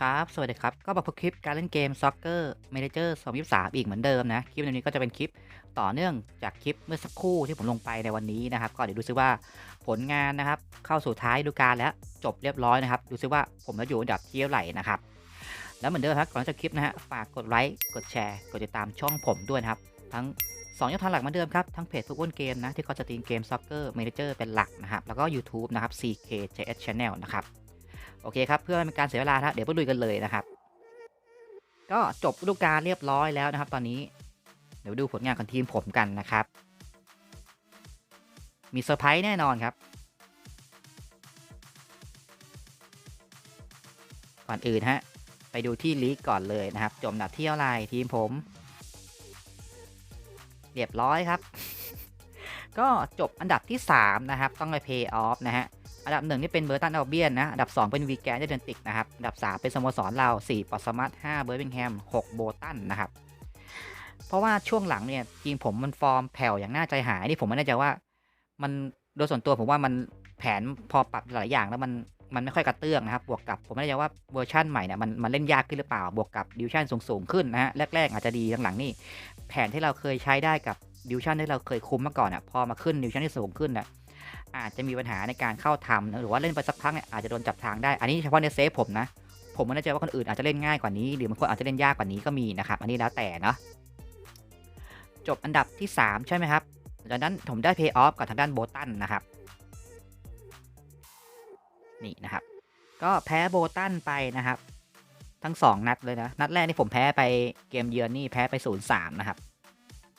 ครับ สวัสดีครับ ก็มาพบคลิปการเล่นเกม Soccer Manager 2023 อีกเหมือนเดิมนะ คลิปในนี้ก็จะเป็นคลิปต่อเนื่องจากคลิปเมื่อสักครู่ที่ผมลงไปในวันนี้นะครับ ก็เดี๋ยวดูซิว่าผลงานนะครับ เข้าสู่ท้ายดูกาลแล้วจบเรียบร้อยนะครับ ดูซิว่าผมจะอยู่อันดับที่เท่าไหร่นะครับ แล้วเหมือนเดิมครับก่อนจะคลิปนะฮะ ฝากกดไลค์ กดแชร์ กดติดตามช่องผมด้วยนะครับ ทั้ง2ช่องทางหลักเหมือนเดิมครับ ทั้งเพจฟุตบอลเกมนะที่เขาจะตีมเกม Soccer Manager เป็นหลักนะครับ แล้วก็ YouTube นะครับ CKJS Channel นะครับ โอเคครับ เพื่อไม่เป็นการเสียเวลาครับเดี๋ยวไปลุยกันเลยนะครับ ก็จบฤดูกาลเรียบร้อยแล้วนะครับ ตอนนี้ เดี๋ยวดูผลงานของทีมผมกันนะครับ มีเซอร์ไพรส์แน่นอนครับก่อนอื่นฮะ ไปดูที่ลีกก่อนเลยนะครับจบอันดับที่เท่าไรทีมผม เรียบร้อยครับ ก็จบอันดับที่ 3 นะครับ ต้องไปเพย์ออฟนะฮะ อันดับหนึ่งนี่เป็นเบอร์ตันอัลเบียนนะ อันดับ 2 เป็นวีแกนเดนติกนะครับ อันดับ 3 เป็นสโมสรเรา4ปอสมัต5เบอร์บิงแฮม6โบตันนะครับ เพราะว่าช่วงหลังเนี่ยทีมผมมันฟอร์มแผ่วอย่างน่าใจหายนี่ผมไม่แน่ใจว่า มันโดยส่วนตัวผมว่ามันแผนพอปรับหลายอย่างแล้วมันมันไม่ค่อยกระเตื้องนะครับ บวกกับผมไม่แน่ใจว่าเวอร์ชั่นใหม่เนี่ยมันมันเล่นยากขึ้นหรือเปล่า บวกกับดิวชั่นสูงๆขึ้นนะฮะแรกๆอาจจะดีหลังๆนี่แผนที่เราเคยใช้ได้กับดิวชั่นที่เราเคยคุมมาก่อนอะพอมาขึ้นดิวชั่นที่สูงขึ้นอะ อาจจะมีปัญหาในการเข้าทำนะหรือว่าเล่นไปสักพักเนี่ยอาจจะโดนจับทางได้ อันนี้เฉพาะในเซฟผมนะ ผมไม่แน่ใจว่าคนอื่นอาจจะเล่นง่ายกว่านี้ หรือบางคนอาจจะเล่นยากกว่านี้ก็มีนะครับ อันนี้แล้วแต่เนาะ จบอันดับที่ 3 ใช่ไหมครับจากนั้นผมได้เพย์ออฟกับทางด้านโบตันนะครับ นี่นะครับ ก็แพ้โบตันไปนะครับ ทั้ง 2 นัดเลยนะ นัดแรกนี่ผมแพ้ไปเกมเยือนนี่แพ้ไป 0-3 นะครับ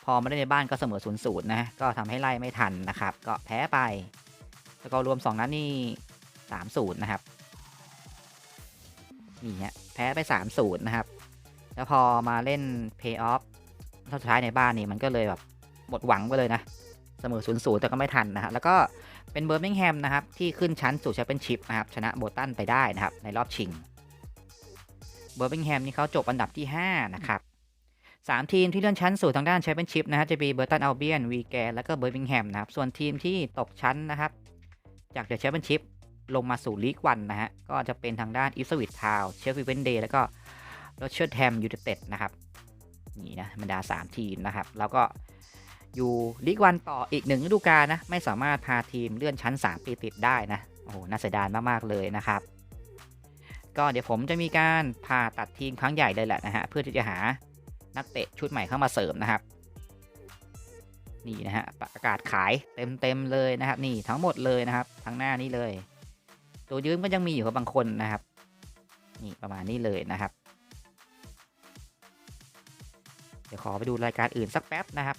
พอมาได้ในบ้านก็เสมอ0-0นะ ก็ทำให้ไล่ไม่ทันนะครับ ก็แพ้ไป แล้วก็รวม 2 นัดนี่3-0นะครับ นี่ฮะแพ้ไป3-0นะครับ แล้วพอมาเล่นเพย์ออฟสุดท้ายในบ้านนี่มันก็เลยแบบหมดหวังไปเลยนะ เสมอ0-0แต่ก็ไม่ทันนะฮะแล้วก็เป็นเบอร์มิงแฮมนะครับ ที่ขึ้นชั้นสู่แชมเปี้ยนชิพนะครับ ชนะโบตันไปได้นะครับ ในรอบชิง เบอร์มิงแฮมนี่เขาจบอันดับที่ 5 นะครับสามทีมที่เลื่อนชั้นสู่ทางด้านแชมเปี้ยนชิพนะฮะจะมีเบอร์ตันอัลเบียนวีแกนแล้วก็เบอร์มิงแฮมนะครับส่วนทีมที่ตกชั้นนะครับ จากเดอะแชมเปี้ยนชิพลงมาสู่ลีกวันนะฮะ ก็จะเป็นทางด้านอิสวิตทาวเชฟฟิเวนเดย์แล้วก็โรเชอร์แฮมยูไนเต็ดนะครับ นี่นะบรรดา 3 ทีมนะครับ แล้วก็อยู่ลีกวันต่ออีกหนึ่งฤดูกาลนะ ไม่สามารถพาทีมเลื่อนชั้น 3 ปีติดได้นะ โอ้โห น่าเสียดายมาก ๆ เลยนะครับ ก็เดี๋ยวผมจะมีการผ่าตัดทีมครั้งใหญ่เลยแหละนะฮะ เพื่อที่จะหานักเตะชุดใหม่เข้ามาเสริมนะครับ นี่นะฮะประกาศขายเต็มๆเลยนะครับนี่ทั้งหมดเลยนะครับทั้งหน้านี้เลย ตัวยืมก็ยังมีอยู่กับบางคนนะครับ นี่ประมาณนี้เลยนะครับ เดี๋ยวขอไปดูรายการอื่นสักแป๊บนะครับ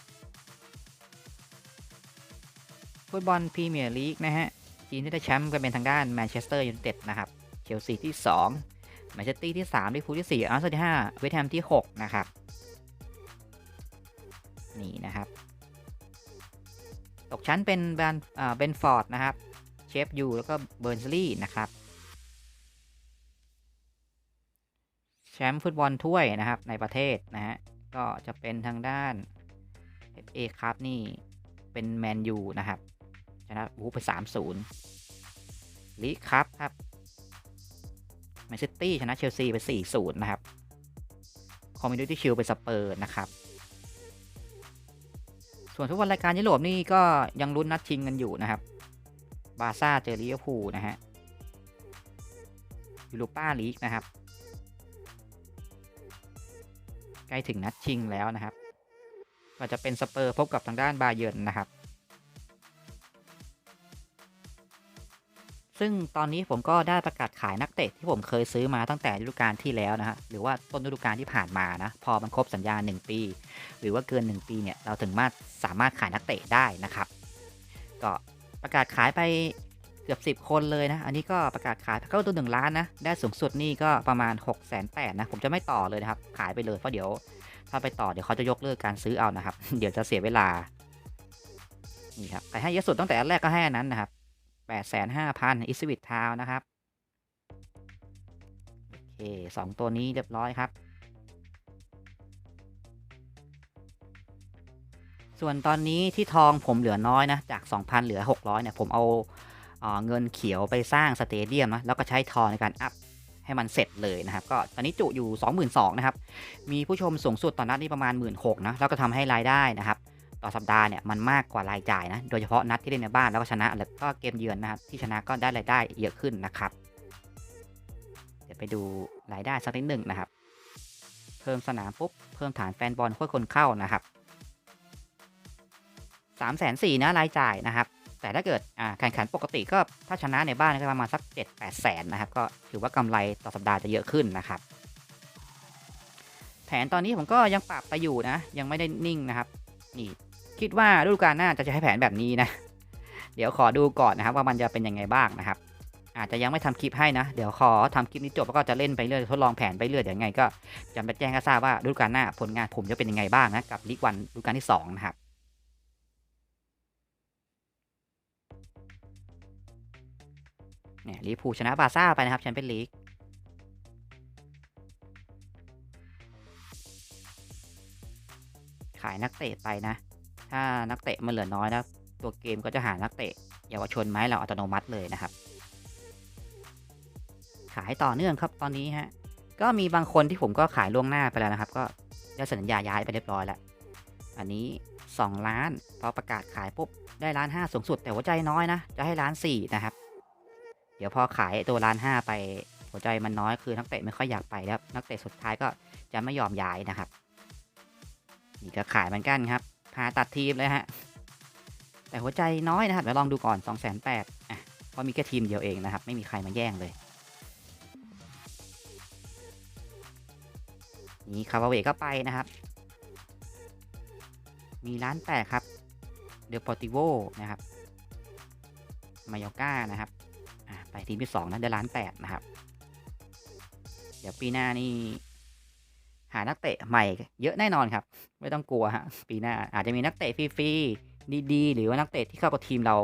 ฟุตบอลพรีเมียร์ลีกนะฮะทีมที่ได้แชมป์ก็เป็นทางด้านแมนเชสเตอร์ยูไนเต็ดนะครับเชลซีที่2แมนเชสเตอร์ที่3ลิเวอร์พูลที่4อาร์เซนอลที่5เวสต์แฮมที่ 6 นะครับ นี่นะครับ ตกชั้นเป็นแบนเบนฟอร์ดนะครับ เชฟยูแล้วก็เบิร์นสลีย์นะครับแชมป์ฟุตบอลถ้วยนะครับในประเทศนะฮะก็จะเป็นทางด้าน FA ครับนี่เป็นแมนยูนะครับชนะวูไป3-0ลีครับครับแมนซิตี้ชนะเชลซีไป4-0นะครับคอมมิวนิตี้ชิลไปสเปอร์นะครับ ส่วนทุกวันรายการยุโรปนี่ก็ยังลุ้นนัดชิงกันอยู่นะครับ บาซ่าเจอลิเวอร์พูลนะฮะยูโรป้าลีกนะครับ ใกล้ถึงนัดชิงแล้วนะครับ ก็จะเป็นสเปอร์พบกับทางด้านบาเยิร์นนะครับ ซึ่งตอนนี้ผมก็ได้ประกาศขายนักเตะที่ผมเคยซื้อมาตั้งแต่ฤดูกาลที่แล้วนะฮะหรือว่าต้นฤดูกาลที่ผ่านมานะพอมันครบสัญญา 1 ปี หรือว่าเกิน 1 ปีเนี่ยเราถึงมาสามารถขายนักเตะได้นะครับ ก็ประกาศขายไปเกือบ 10 คนเลยนะ อันนี้ก็ประกาศขายเข้าตัวหนึ่งล้านนะ ได้สูงสุดนี่ก็ประมาณ6 0 0 0 0 0นะ ผมจะไม่ต่อเลยนะครับ ขายไปเลยเพราะเดี๋ยวถ้าไปต่อเดี๋ยวเขาจะยกเลิกการซื้อเอานะครับ เดี๋ยวจะเสียเวลา นี่ครับใครให้เยอะสุดตั้งแต่แรกก็ให้อันนั้นนะครับ แปดแสนห้าพันอิสวิตทาวนะครับ โอเคสองตัวนี้เรียบร้อยครับ ส่วนตอนนี้ที่ทองผมเหลือน้อยนะ จาก 2,000 เหลือ 600เนี่ยผมเอาเอ่อเงินเขียวไปสร้างสเตเดียมนะแล้วก็ใช้ทองในการอัพให้มันเสร็จเลยนะครับ ก็ตอนนี้จุอยู่ 22,000นะครับ มีผู้ชมสูงสุดตอนัดนี่ประมาณ 1 6ื่นนะแล้วก็ทำให้รายได้นะครับ ต่อสัปดาห์เนี่ยมันมากกว่ารายจ่ายนะ โดยเฉพาะนัดที่เล่นในบ้านแล้วก็ชนะแล้วก็เกมเยือนนะครับที่ชนะก็ได้รายได้เยอะขึ้นนะครับ เดี๋ยวไปดูรายได้สักนิดหนึ่งนะครับ เพิ่มสนามปุ๊บเพิ่มฐานแฟนบอลค่อยคนเข้านะครับ3ามแสนสี่นะรายจ่ายนะครับ แต่ถ้าเกิดอ่าแข่งขันปกติก็ถ้าชนะในบ้านก็ประมาณสัก7 8แสนนะครับ ก็ถือว่ากำไรต่อสัปดาห์จะเยอะขึ้นนะครับแผนตอนนี้ผมก็ยังปรับไปอยู่นะ ยังไม่ได้นิ่งนะครับ นี่ คิดว่าฤดูกาลหน้าจะใช้แผนแบบนี้นะ เดี๋ยวขอดูก่อนนะครับว่ามันจะเป็นยังไงบ้างนะครับ อาจจะยังไม่ทำคลิปให้นะ เดี๋ยวขอทำคลิปนี้จบแล้วก็จะเล่นไปเรื่อยทดลองแผนไปเรื่อยเดี๋ยวยังไงก็จะไปแจ้งให้ทราบว่าฤดูกาลหน้าผลงานผมจะเป็นยังไงบ้างนะกับลีกวันฤดูกาลที่สองนะครับเนี่ยลิพูชนะบาซ่าไปนะครับแชมเปี้ยนลีกขายนักเตะไปนะ ถ้านักเตะมันเหลือน้อยนะตัวเกมก็จะหานักเตะเยาวชนมาให้เราอัตโนมัติเลยนะครับ ขายต่อเนื่องครับตอนนี้ฮะก็มีบางคนที่ผมก็ขายล่วงหน้าไปแล้วนะครับ ก็ได้สัญญาย้ายไปเรียบร้อยแล้ว อันนี้ 2 ล้านพอประกาศขายปุ๊บได้ล้านห้าสูงสุด แต่หัวใจน้อยนะจะให้ล้านสี่นะครับ เดี๋ยวพอขายตัวล้านห้าไปหัวใจมันน้อยคือนักเตะไม่ค่อยอยากไปแล้วนักเตะสุดท้ายก็จะไม่ยอมย้ายนะครับ นี่ก็ขายเหมือนกันครับ พาตัดทีมเลยฮะ แต่หัวใจน้อยนะครับเดี๋ยวลองดูก่อน2 8 0 0 0อะเพราะมีแค่ทีมเดียวเองนะครับ ไม่มีใครมาแย่งเลยนี่คาร์บาเวก็ไปนะครับ มีร้านแปดครับ เดลปอติโวนะครับ มายอก้านะครับไปทีมที่สองนะได้ล้านแปดนะครับ เดี๋ยวปีหน้านี่ หานักเตะใหม่เยอะแน่นอนครับ ไม่ต้องกลัวฮะปีหน้าอาจจะมีนักเตะฟรีๆดีๆ หรือว่านักเตะที่เข้ากับทีมเรา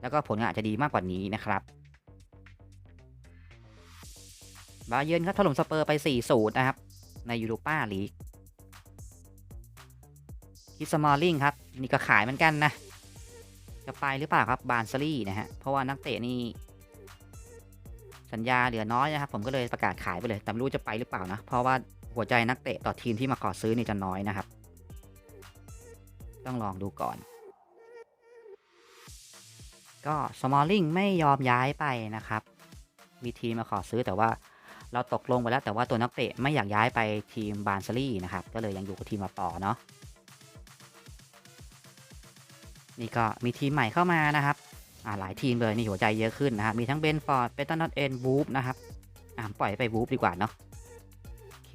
แล้วก็ผลงานอาจจะดีมากกว่านี้นะครับบาเยิร์นครับถล่มสเปอร์ไป4-0นะครับ ในยูโรป้าลีกคิสมอลลิงครับ นี่ก็ขายเหมือนกันนะ จะไปหรือเปล่าครับบานซารี่นะฮะ เพราะว่านักเตะนี่ สัญญาเหลือน้อยนะครับ ผมก็เลยประกาศขายไปเลย แต่ไม่รู้จะไปหรือเปล่านะ เพราะว่า หัวใจนักเตะต่อทีมที่มาขอซื้อนี่จะน้อยนะครับ ต้องลองดูก่อน ก็สมอลลิงไม่ยอมย้ายไปนะครับ มีทีมมาขอซื้อแต่ว่าเราตกลงไปแล้วแต่ว่าตัวนักเตะไม่อยากย้ายไปทีมบานซารี่นะครับ ก็เลยยังอยู่กับทีมมาต่อเนาะนี่ก็มีทีมใหม่เข้ามานะครับหลายทีมเลยนี่หัวใจเยอะขึ้นนะครับ มีทั้งเบนฟอร์ดเปตันนอตเอ็นบูฟนะครับอ่าปล่อยไปบูฟดีกว่าเนาะ เค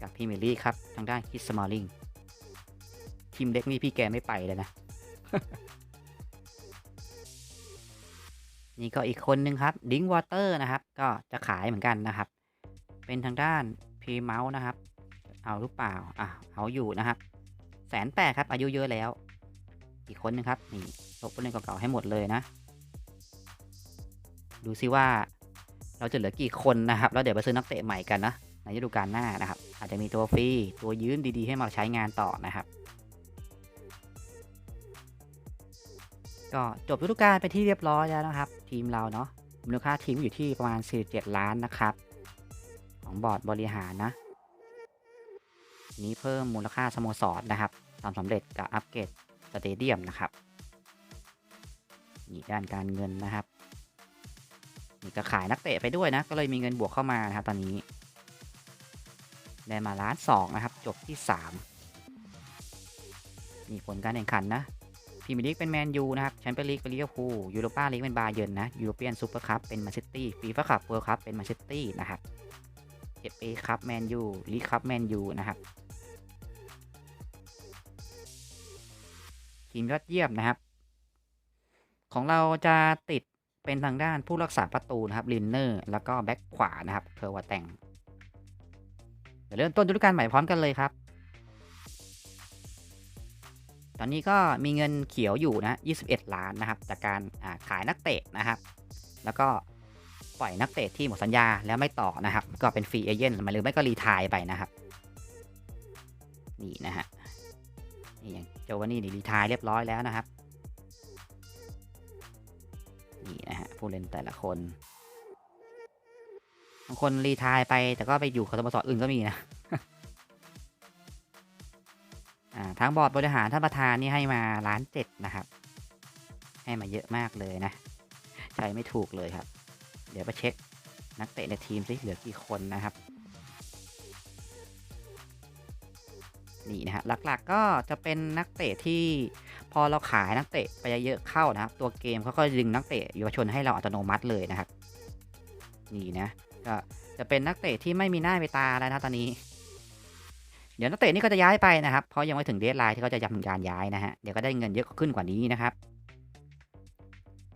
กับพี่เมลี่ครับ ทางด้านคิสมอลลิงทีมเล็กนี่พี่แกไม่ไปเลยนะ นี่ก็อีกคนนึงครับดิงวอเตอร์นะครับ ก็จะขายเหมือนกันนะครับ เป็นทางด้านพีเมาส์นะครับ เอาหรือเปล่า อะ เอาอยู่นะครับแสนแปดครับ อายุเยอะแล้ว อีกคนนึงครับ นี่ลบผู้เล่นเก่าๆให้หมดเลยนะ ดูซิว่า เราจะเหลือกี่คนนะครับแล้วเดี๋ยวไปซื้อนักเตะใหม่กันนะในฤดูกาลหน้านะครับ อาจจะมีตัวฟรีตัวยืนดีๆ ให้มาใช้งานต่อนะครับ ก็จบฤดูกาลไปที่เรียบร้อยแล้วนะครับ ทีมเราเนาะมูลค่าทีมอยู่ที่ประมาณ 47 ล้านนะครับ ของบอร์ดบริหารนะ นี้เพิ่มมูลค่าสโมสรนะครับทำสำเร็จกับอัปเกรดสเตเดียมนะครับนี่ด้านการเงินนะครับ นี่ก็ขายนักเตะไปด้วยนะ ก็เลยมีเงินบวกเข้ามานะครับตอนนี้ ได้มาล้านสองนะครับ จบที่สามมีผลการแข่งขันนะพรีเมียร์ลีกเป็นแมนยูนะครับแชมเปี้ยนลีกเป็นลิเวอร์พูลยูโรปาลีกเป็นบาเยิร์นนะยูโรเปียนซูเปอร์คัพเป็นมนซิตี้ฟีฟ่าคัพเวิลด์คัพเป็นมนซิตี้นะครับเอฟเอคัพแมนยูลีกคัพแมนยูนะครับทีมยอดเยี่ยมนะครับ ของเราจะติด เป็นทางด้านผู้รักษาประตูนะครับลินเนอร์แล้วก็แบ็คขวานะครับเพอร์วาแตงเดี๋ยวเริ่มต้นฤดูกาลใหม่พร้อมกันเลยครับ ตอนนี้ก็มีเงินเขียวอยู่นะ 21 ล้านนะครับ จากการขายนักเตะนะครับ แล้วก็ปล่อยนักเตะที่หมดสัญญาแล้วไม่ต่อนะครับ ก็เป็นฟรีเอเจนต์มาหรือไม่ก็รีทายไปนะครับ นี่นะฮะนี่อย่างโจวานี่นี่รีทายเรียบร้อยแล้วนะครับ ผู้เล่นแต่ละคนบางคนรีไทายไปแต่ก็ไปอยู่กับสโมสรอื่นก็มีนะทางบอร์ดบริหารท่านประธานนี่ให้มาล้านเจ็ดนะครับ ให้มาเยอะมากเลยนะ ใช้ไม่ถูกเลยครับ เดี๋ยวไปเช็คนักเตะในทีมซิเหลือกี่คนนะครับ นี่นะฮะหลักๆก็จะเป็นนักเตะที่ พอเราขายนักเตะไปเยอะๆเข้านะครับ ตัวเกมเขาก็ดึงนักเตะเยาวชนให้เราอัตโนมัติเลยนะครับ นี่นะ ก็จะเป็นนักเตะที่ไม่มีหน้ามีตาแล้วนะตอนนี้ เดี๋ยวนักเตะนี่ก็จะย้ายไปนะครับ เพราะยังไม่ถึงเดทไลน์ที่เขาจะทำการย้ายนะฮะ เดี๋ยวก็ได้เงินเยอะขึ้นกว่านี้นะครับ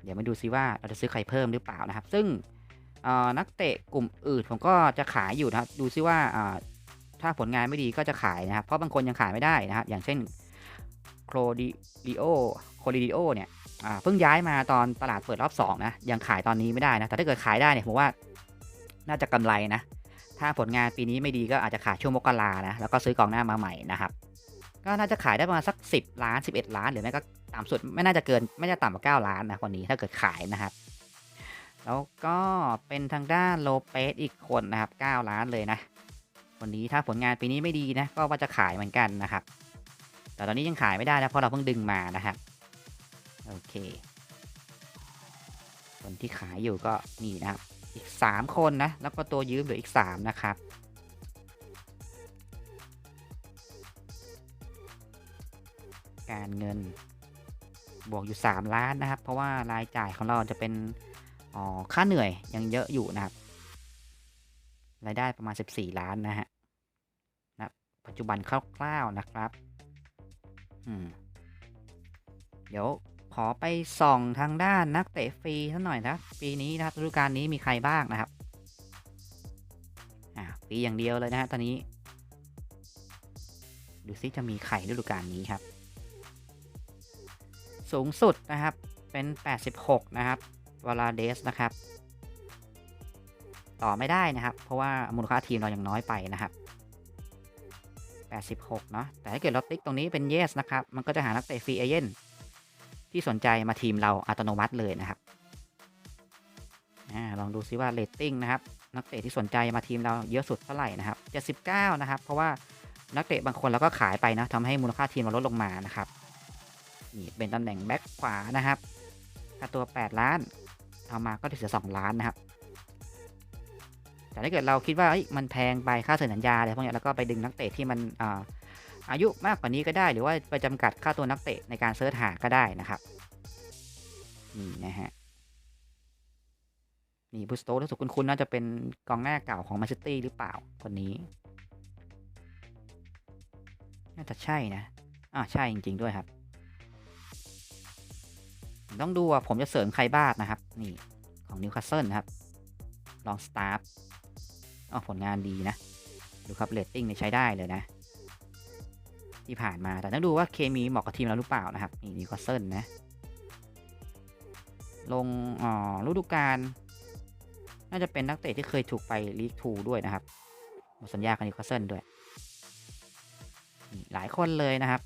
เดี๋ยวมาดูซิว่าเราจะซื้อใครเพิ่มหรือเปล่านะครับ ซึ่งนักเตะกลุ่มอื่นผมก็จะขายอยู่นะครับ ดูซิว่าถ้าผลงานไม่ดีก็จะขายนะครับ เพราะบางคนยังขายไม่ได้นะครับ อย่างเช่น โครดิโอโครดิโอเนี่ยเพิ่งย้ายมาตอนตลาดเปิดรอบ2นะยังขายตอนนี้ไม่ได้นะแต่ถ้าเกิดขายได้เนี่ยผมว่าน่าจะกำไรนะ ถ้าผลงานปีนี้ไม่ดีก็อาจจะขายช่วงมกรานะแล้วก็ซื้อกองหน้ามาใหม่นะครับ ก็น่าจะขายได้ประมาณสัก 10 ล้าน 11 ล้าน หรือไม่ก็ต่ำสุดไม่น่าจะเกินไม่น่าต่ำกว่า9ล้านนะคนนี้ถ้าเกิดขายนะครับ แล้วก็เป็นทางด้านโลเปสอีกคนนะครับ 9 ล้านเลยนะคนนี้ถ้าผลงานปีนี้ไม่ดีนะก็ว่าจะขายเหมือนกันนะครับ แต่ตอนนี้ยังขายไม่ได้นะเพราะเราเพิ่งดึงมานะครับโอเค คนที่ขายอยู่ก็นี่นะครับ อีก 3 คนนะ แล้วก็ตัวยืมเหลืออีก 3 นะครับการเงิน บวกอยู่ 3 ล้านนะครับ เพราะว่ารายจ่ายของเราจะเป็นอ๋อค่าเหนื่อยยังเยอะอยู่นะครับ รายได้ประมาณ 14 ล้านนะฮะนะปัจจุบันคร่าวๆนะครับ เดี๋ยวขอไปส่องทางด้านนักเตะฟรีสักหน่อยนะปีนี้นะฤดูกาลนี้มีใครบ้างนะครับอ่าฟรีอย่างเดียวเลยนะฮะตอนนี้ดูซิจะมีใครฤดูกาลนี้ครับ สูงสุดนะครับเป็น 86 นะครับวลาเดสนะครับ ต่อไม่ได้นะครับ เพราะว่ามูลค่าทีมเรายังน้อยไปนะครับ 86 เนาะแต่ถ้าเกิดเราติ๊กตรงนี้เป็น yes นะครับ มันก็จะหานักเตะฟรีเอเจนที่สนใจมาทีมเราอัตโนมัติเลยนะครับอลองดูซิว่าเรตติ้งนะครับ นักเตะที่สนใจมาทีมเราเยอะสุดเท่าไหร่นะครับ 79 นะครับ เพราะว่านักเตะบางคนเราก็ขายไปนะทำให้มูลค่าทีมเราลดลงมานะครับนี่เป็นตำแหน่งแบ็คขวานะครับค่าตัว 8 ล้าน เอามาก็จะเสีย 2 ล้านนะครับ แต่ถ้าเกิดเราคิดว่ามันแพงไปค่าเซ็นสัญญาอะไรพวกนี้แล้วก็ไปดึงนักเตะที่มันอายุมากกว่านี้ก็ได้ หรือว่าไปจำกัดค่าตัวนักเตะในการเสิร์ชหาก็ได้นะครับนี่นะฮะนี่บุสโตรู้สึกคุณคุณน่าจะเป็นกองหน้าเก่าของแมนซิตี้หรือเปล่าคนนี้ น่าจะใช่นะอ่าใช่จริง ๆ ด้วยครับต้องดูว่าผมจะเสริมใครบ้างนะครับ นี่ของนิวคาสเซิลนะครับ ลองสตาร์ฟ อ๋อผลงานดีนะ ดูครับเรตติ้งเนี่ยใช้ได้เลยนะ ที่ผ่านมาแต่ต้องดูว่าเคมีเหมาะกับทีมเราหรือเปล่านะครับ นี่นิวคาสเซิลนะ ลงอ๋อฤดูกาลน่าจะเป็นนักเตะที่เคยถูกไปลีกทูด้วยนะครับหมดสัญญากับนิวคาสเซิลด้วย หลายคนเลยนะครับ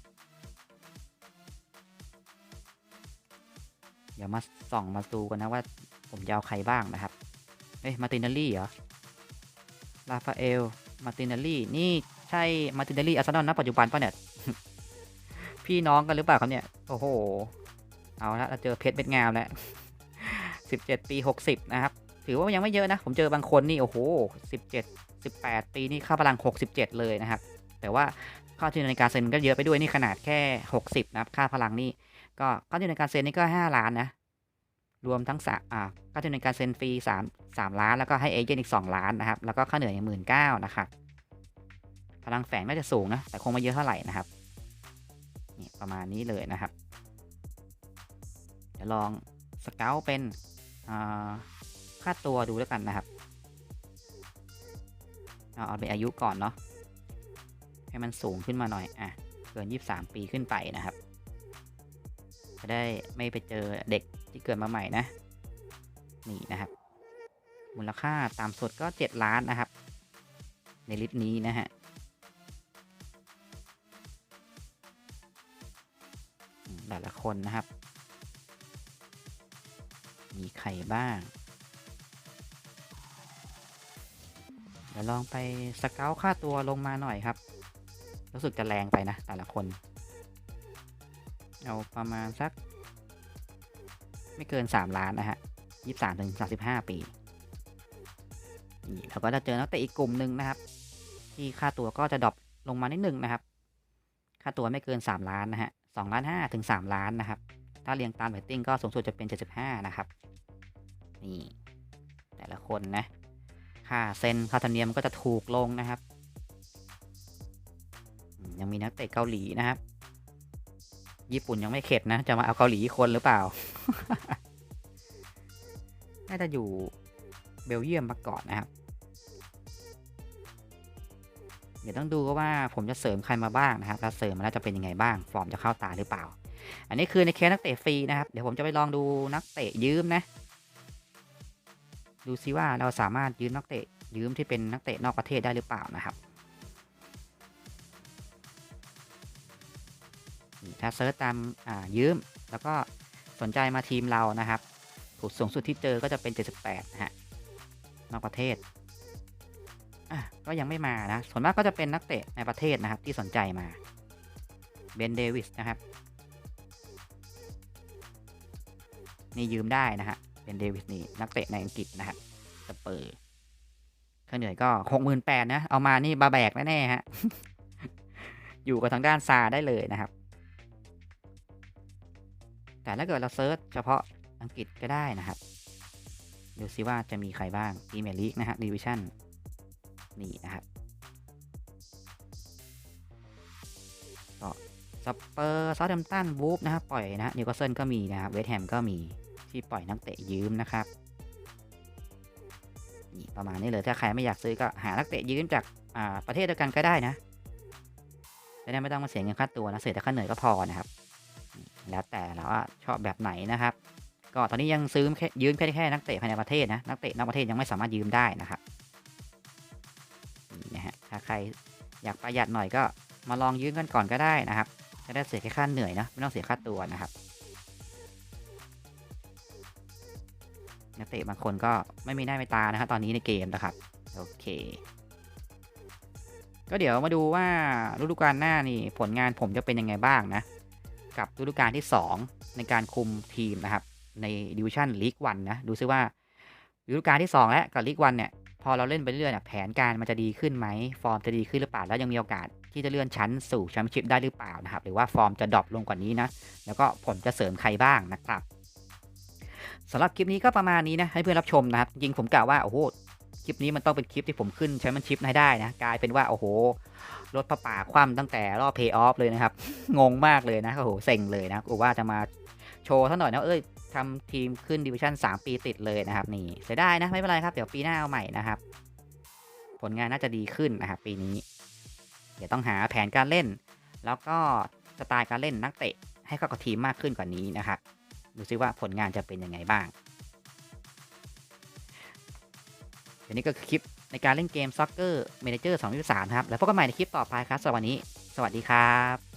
เดี๋ยวมาส่องมาดูกันนะว่าผมจะเอาใครบ้างนะครับเอ้ย มาตินาลี่เหรอ ลาฟาเอล มาตินาลี่นี่ใช่มาตินาลี่อาร์เซนอลนะปัจจุบันป่ะเนี่ย พี่น้องกันหรือเปล่าครับเนี่ย โอ้โห เอาละเราเจอเพชรเม็ดงามแล้วสิบเจ็ดปีหกสิบนะครับ ถือว่ายังไม่เยอะนะ ผมเจอบางคนนี่โอ้โหสิบเจ็ดสิบแปดปีนี่ค่าพลังหกสิบเจ็ดเลยนะครับ แต่ว่าค่าที่ในการเซ็นก็เยอะไปด้วยนี่ขนาดแค่หกสิบนะครับ ค่าพลังนี่ก็ค่าที่ในการเซ็นนี่ก็ห้าล้านนะ รวมทั้งสาอ่าค่าที่ในการเซ็นฟรีสามสามล้าน แล้วก็ให้เอเจนต์อีกสองล้านนะครับ แล้วก็ค่าเหนื่อยหมื่นเก้านะครับ พลังแฝงน่าจะสูงนะ แต่คงไม่เยอะเท่าไหร่นะครับ นี่ประมาณนี้เลยนะครับ เดี๋ยวลองสเกลเป็นค่าตัวดูแล้วกันนะครับ เอาเอาเป็นอายุก่อนเนาะ ให้มันสูงขึ้นมาหน่อย อะ เกิน 23 ปีขึ้นไปนะครับ จะได้ไม่ไปเจอเด็กที่เกิดมาใหม่นะ นี่นะครับ มูลค่าตามสดก็ 7 ล้านนะครับ ในลิสต์นี้นะฮะแต่ละคนนะครับ มีใครบ้าง เดี๋ยวลองไปสเกลค่าตัวลงมาหน่อยครับ รู้สึกจะแรงไปนะแต่ละคน เอาประมาณสัก ไม่เกิน 3 ล้านนะฮะ23ถึง35ปี นี่เราก็จะเจอนักเตะอีกกลุ่มหนึ่งนะครับ ที่ค่าตัวก็จะดรอปลงมานิดนึงนะครับ ค่าตัวไม่เกิน 3 ล้านนะฮะ2ล้าน5ถึง3ล้านนะครับ ถ้าเรียงตามเรตติ้งก็สูงสุดจะเป็น75นะครับ นี่แต่ละคนนะ ค่าเซ็นค่าธรรมเนียมก็จะถูกลงนะครับ ยังมีนักเตะเกาหลีนะครับ ญี่ปุ่นยังไม่เข็ดนะ จะมาเอาเกาหลีคนหรือเปล่า น่าจะอยู่เบลเยียมมาก่อนนะครับ เดี๋ยวต้องดูว่าผมจะเสริมใครมาบ้างนะครับแล้วเสริมมาแล้วจะเป็นยังไงบ้าง ฟอร์มจะเข้าตาหรือเปล่า อันนี้คือในเคสนักเตะฟรีนะครับ เดี๋ยวผมจะไปลองดูนักเตะยืมนะ ดูซิว่าเราสามารถยืมนักเตะยืมที่เป็นนักเตะนอกประเทศได้หรือเปล่านะครับ ถ้าเซิร์ชตามยืม แล้วก็สนใจมาทีมเรานะครับถูกสูงสุดที่เจอก็จะเป็น 78นะฮะนอกประเทศอะก็ยังไม่มานะส่วนมากก็จะเป็นนักเตะในประเทศนะครับที่สนใจมาเบนเดวิสนะครับนี่ยืมได้นะฮะเป็นเดวิสนี่นักเตะในอังกฤษนะฮะสเปอร์ค่าเหนื่อยก็หกหมื่นแปดนะ เอามานี่บาแบกแน่ๆฮะ อยู่กับทางด้านซาได้เลยนะครับ แต่ถ้าเกิดเราเซิร์ชเฉพาะอังกฤษก็ได้นะครับ ดูซิว่าจะมีใครบ้างพรีเมียร์ลีกนะฮะดิวิชั่นนี่นะครับก็สเปอร์ซาท์แฮมตันวูฟนะครับปล่อยนะนิวคาสเซิลก็มีนะครับเวสต์แฮมก็มีที่ปล่อยนักเตะยืมนะครับนี่ประมาณนี้เลยถ้าใครไม่อยากซื้อก็หานักเตะยืมจากอ่าประเทศเดียวกันก็ได้นะจะได้ไม่ต้องมาเสียเงินค่าตัวนะเสียแต่ค่าเหนื่อยก็พอนะครับ แล้วแต่เราชอบแบบไหนนะครับ ก็ตอนนี้ยังซื้อแค่ยืมแค่แค่นักเตะภายในประเทศนะนักเตะนอกประเทศยังไม่สามารถยืมได้นะครับนี่นะฮะถ้าใครอยากประหยัดหน่อยก็มาลองยืมกันก่อนก็ได้นะครับจะได้เสียแค่ค่าเหนื่อยนะไม่ต้องเสียค่าตัวนะครับนักเตะบางคนก็ไม่มีหน้าไม่ตานะฮะตอนนี้ในเกมนะครับโอเค ก็เดี๋ยวมาดูว่าฤดูกาลหน้านี่ผลงานผมจะเป็นยังไงบ้างนะ กับฤดูกาลที่ 2 ในการคุมทีมนะครับ ในดิวิชั่นลีกวันนะ ดูซิว่าฤดูกาลที่ 2 และกับลีกวันเนี่ย พอเราเล่นไปเรื่อยเนี่ยแผนการมันจะดีขึ้นไหม ฟอร์มจะดีขึ้นหรือเปล่า แล้วยังมีโอกาสที่จะเลื่อนชั้นสู่แชมเปี้ยนชิพได้หรือเปล่านะครับ หรือว่าฟอร์มจะดรอปลงกว่านี้นะ แล้วก็ผมจะเสริมใครบ้างนะครับสำหรับคลิปนี้ก็ประมาณนี้นะให้เพื่อนรับชมนะครับ จริงผมกล่าวว่าโอ้โห ลิปนี้มันต้องเป็นคลิปที่ผมขึ้นใช้มันชิปให้ได้นะ กลายเป็นว่า โอ้โห รถพระป่าคว่ำตั้งแต่รอบเพย์ออฟเลยนะครับ งงมากเลยนะ โอ้โห เซ็งเลยนะกูว่าจะมาโชว์ท่าหน่อยนะเอ้ยทำทีมขึ้นดิวิชั่น 3 ปีติดเลยนะครับ นี่เสียไดายนะ ไม่เป็นไรครับ เดี๋ยวปีหน้าเอาใหม่นะครับ ผลงานน่าจะดีขึ้นนะครับปีนี้ เดี๋ยวต้องหาแผนการเล่น แล้วก็สไตล์การเล่นนักเตะให้เข้ากับทีมมากขึ้นกว่านี้นะครับดูซิว่าผลงานจะเป็นยังไงบ้าง ดี๋ยวนี้ก็คือคลิปในการเล่นเกม Soccer Manager 2023นะครับ แล้วพบกันใหม่ในคลิปต่อไปครับสำหรับวันนี้ สวัสดีครับ